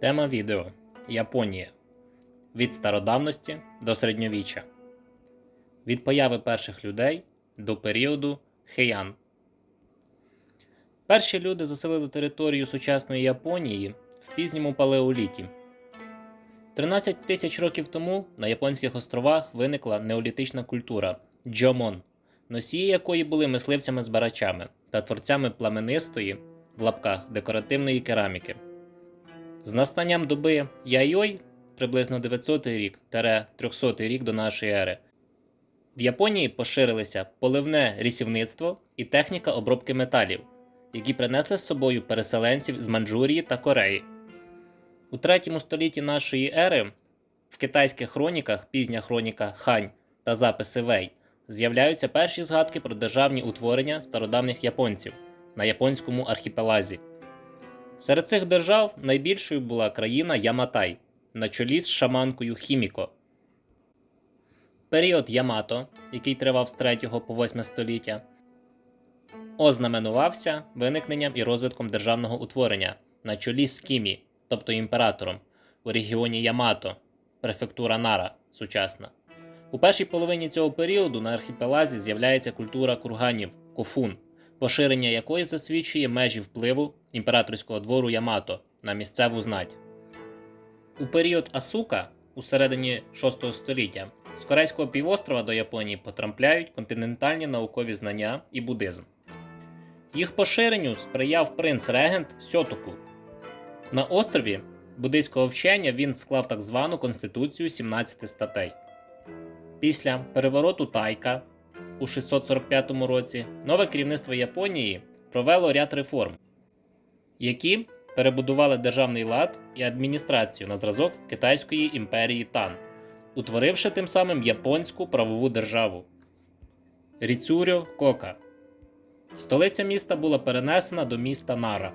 Тема відео Японія. Від стародавності до середньовіччя. Від появи перших людей до періоду Хеян. Перші люди заселили територію сучасної Японії в пізньому палеоліті. 13 тисяч років тому на японських островах виникла неолітична культура джомон, носії якої були мисливцями-збирачами та творцями пламенистої в лапках декоративної кераміки. З настанням доби Яйой приблизно 900 рік 300 рік до нашої ери. В Японії поширилися поливне рісівництво і техніка обробки металів, які принесли з собою переселенців з Манчжурії та Кореї. У 3 столітті нашої ери в китайських хроніках, пізня хроніка Хань та записи Вей, з'являються перші згадки про державні утворення стародавніх японців на японському архіпелазі. Серед цих держав найбільшою була країна Яматай на чолі з шаманкою Хіміко. Період Ямато, який тривав з 3 по 8 століття, ознаменувався виникненням і розвитком державного утворення на чолі з Кімі, тобто імператором, у регіоні Ямато, префектура Нара сучасна. У першій половині цього періоду на архіпелазі з'являється культура курганів кофун, поширення якої засвідчує межі впливу імператорського двору Ямато на місцеву знать. У період Асука, у середині 6 століття, з Корейського півострова до Японії потрапляють континентальні наукові знання і буддизм. Їх поширенню сприяв принц-регент Сьотоку. На острові буддийського вчення він склав так звану Конституцію 17 статей. Після перевороту Тайка у 645 році нове керівництво Японії провело ряд реформ, які перебудували державний лад і адміністрацію на зразок Китайської імперії Тан, утворивши тим самим японську правову державу. Ріцюрьо Кока. Столиця міста була перенесена до міста Нара.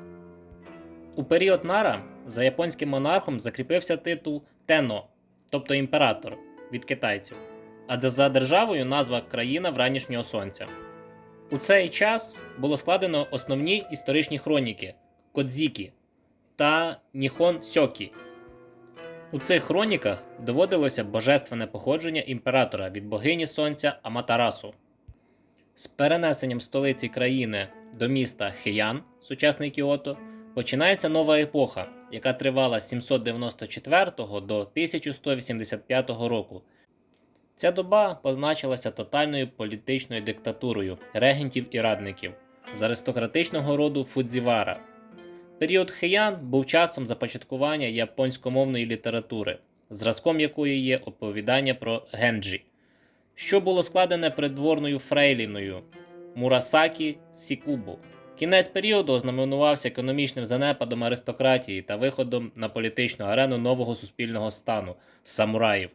У період Нара за японським монархом закріпився титул Тено, тобто імператор від китайців, а за державою назва країна вранішнього сонця. У цей час було складено основні історичні хроніки Кодзікі та Ніхон Сьокі. У цих хроніках доводилося божественне походження імператора від богині сонця Аматарасу. З перенесенням столиці країни до міста Хеян, сучасний Кіото, починається нова епоха, яка тривала з 794 до 1185 року. Ця доба позначилася тотальною політичною диктатурою регентів і радників з аристократичного роду Фудзівара. Період Хеян був часом започаткування японськомовної літератури, зразком якої є оповідання про Генджі, що було складене придворною фрейліною Мурасакі Сікубу. Кінець періоду ознаменувався економічним занепадом аристократії та виходом на політичну арену нового суспільного стану самураїв.